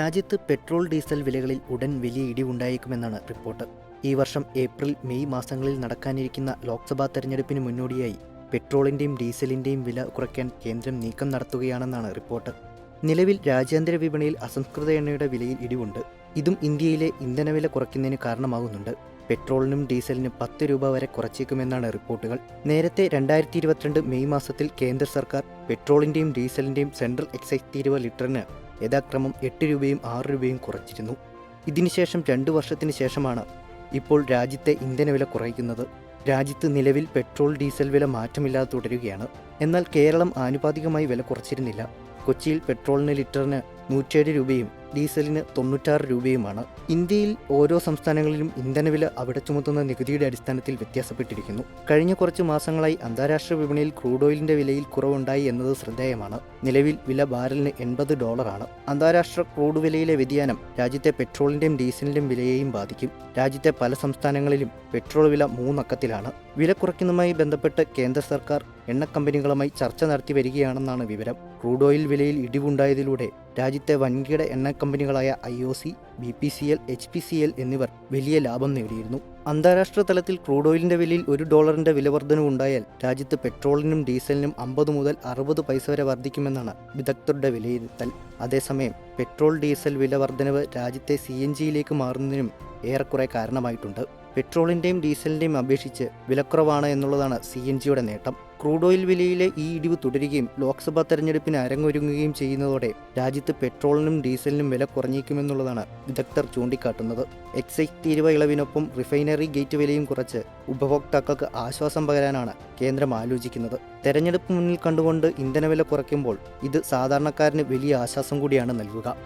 രാജ്യത്ത് petrol diesel വിലകളിൽ ഉടൻ വലിയ ഇടിവുണ്ടായേക്കുമെന്നാണ് റിപ്പോർട്ട്. ഈ വർഷം ഏപ്രിൽ മെയ് മാസങ്ങളിൽ നടക്കാനിരിക്കുന്ന ലോക്സഭാ തെരഞ്ഞെടുപ്പിന് മുന്നോടിയായി പെട്രോളിന്റെയും ഡീസലിന്റെയും വില കുറയ്ക്കാൻ കേന്ദ്രം നീക്കം നടത്തുകയാണെന്നാണ് റിപ്പോർട്ട്. നിലവിൽ രാജ്യാന്തര വിപണിയിൽ അസംസ്കൃത എണ്ണയുടെ വിലയിൽ ഇടിവുണ്ട്. ഇതും ഇന്ത്യയിലെ ഇന്ധനവില കുറയ്ക്കുന്നതിന് കാരണമാകുന്നുണ്ട്. പെട്രോളിനും ഡീസലിനും പത്ത് രൂപ വരെ കുറച്ചേക്കുമെന്നാണ് റിപ്പോർട്ടുകൾ. നേരത്തെ രണ്ടായിരത്തി ഇരുപത്തിരണ്ട് മെയ് മാസത്തിൽ കേന്ദ്ര സർക്കാർ പെട്രോളിന്റെയും ഡീസലിന്റെയും സെൻട്രൽ എക്സൈസ് തീരുവ ലിറ്ററിന് യഥാക്രമം എട്ട് രൂപയും ആറ് രൂപയും കുറച്ചിരുന്നു. ഇതിനുശേഷം രണ്ടു വർഷത്തിന് ശേഷമാണ് ഇപ്പോൾ രാജ്യത്തെ ഇന്ധനവില കുറയ്ക്കുന്നത്. രാജ്യത്ത് നിലവിൽ പെട്രോൾ ഡീസൽ വില മാറ്റമില്ലാതെ തുടരുകയാണ്. എന്നാൽ കേരളം ആനുപാതികമായി വില കുറച്ചിരുന്നില്ല. കൊച്ചിയിൽ പെട്രോളിന് ലിറ്ററിന് നൂറ്റേഴ് രൂപയും ഡീസലിന് തൊണ്ണൂറ്റാറ് രൂപയുമാണ്. ഇന്ത്യയിൽ ഓരോ സംസ്ഥാനങ്ങളിലും ഇന്ധനവില അവിടെ ചുമത്തുന്ന നികുതിയുടെ അടിസ്ഥാനത്തിൽ വ്യത്യാസപ്പെട്ടിരിക്കുന്നു. കഴിഞ്ഞ കുറച്ച് മാസങ്ങളായി അന്താരാഷ്ട്ര വിപണിയിൽ ക്രൂഡ് ഓയിലിന്റെ വിലയിൽ കുറവുണ്ടായി എന്നത് ശ്രദ്ധേയമാണ്. നിലവിൽ വില ബാരലിന് എൺപത് ഡോളറാണ്. അന്താരാഷ്ട്ര ക്രൂഡ് വിലയിലെ വ്യതിയാനം രാജ്യത്തെ പെട്രോളിന്റെയും ഡീസലിന്റെയും വിലയെയും ബാധിക്കും. രാജ്യത്തെ പല സംസ്ഥാനങ്ങളിലും പെട്രോൾ വില മൂന്നക്കത്തിലാണ്. വില കുറയ്ക്കുന്നതുമായി ബന്ധപ്പെട്ട് കേന്ദ്ര സർക്കാർ എണ്ണ കമ്പനികളുമായി ചർച്ച നടത്തി വരികയാണെന്നാണ് വിവരം. ക്രൂഡ് ഓയിൽ വിലയിൽ ഇടിവുണ്ടായതിലൂടെ രാജ്യത്തെ വൻകിട എണ്ണ കമ്പനികളായ I O C B P C L H P C L എന്നിവർ വലിയ ലാഭം നേടിയിരുന്നു. അന്താരാഷ്ട്ര തലത്തിൽ ക്രൂഡ് ഓയിലിന്റെ വിലയിൽ ഒരു ഡോളറിന്റെ വില വർധനവുണ്ടായാൽ രാജ്യത്ത് പെട്രോളിനും ഡീസലിനും അമ്പത് മുതൽ അറുപത് പൈസ വരെ വർദ്ധിക്കുമെന്നാണ് വിദഗ്ധരുടെ വിലയിരുത്തൽ. അതേസമയം പെട്രോൾ ഡീസൽ വില വർധനവ് രാജ്യത്തെ സി എൻ ജിയിലേക്ക് മാറുന്നതിനും ഏറെക്കുറെ കാരണമായിട്ടുണ്ട്. പെട്രോളിന്റെയും ഡീസലിന്റെയും അപേക്ഷിച്ച് വിലക്കുറവാണ് എന്നുള്ളതാണ് സി എൻ ജിയുടെ നേട്ടം. ക്രൂഡ് ഓയിൽ വിലയിലെ ഈ ഇടിവ് തുടരുകയും ലോക്സഭാ തെരഞ്ഞെടുപ്പിന് അരങ്ങൊരുങ്ങുകയും ചെയ്യുന്നതോടെ രാജ്യത്ത് പെട്രോളിനും ഡീസലിനും വില കുറഞ്ഞേക്കുമെന്നുള്ളതാണ് വിദഗ്ധർ ചൂണ്ടിക്കാട്ടുന്നത്. എക്സൈസ് തീരുവ ഇളവിനൊപ്പം റിഫൈനറി ഗേറ്റ് വിലയും കുറച്ച് ഉപഭോക്താക്കൾക്ക് ആശ്വാസം പകരാനാണ് കേന്ദ്രം ആലോചിക്കുന്നത്. തെരഞ്ഞെടുപ്പ് മുന്നിൽ കണ്ടുകൊണ്ട് ഇന്ധനവില കുറയ്ക്കുമ്പോൾ ഇത് സാധാരണക്കാരന് വലിയ ആശ്വാസം കൂടിയാണ് നൽകുക.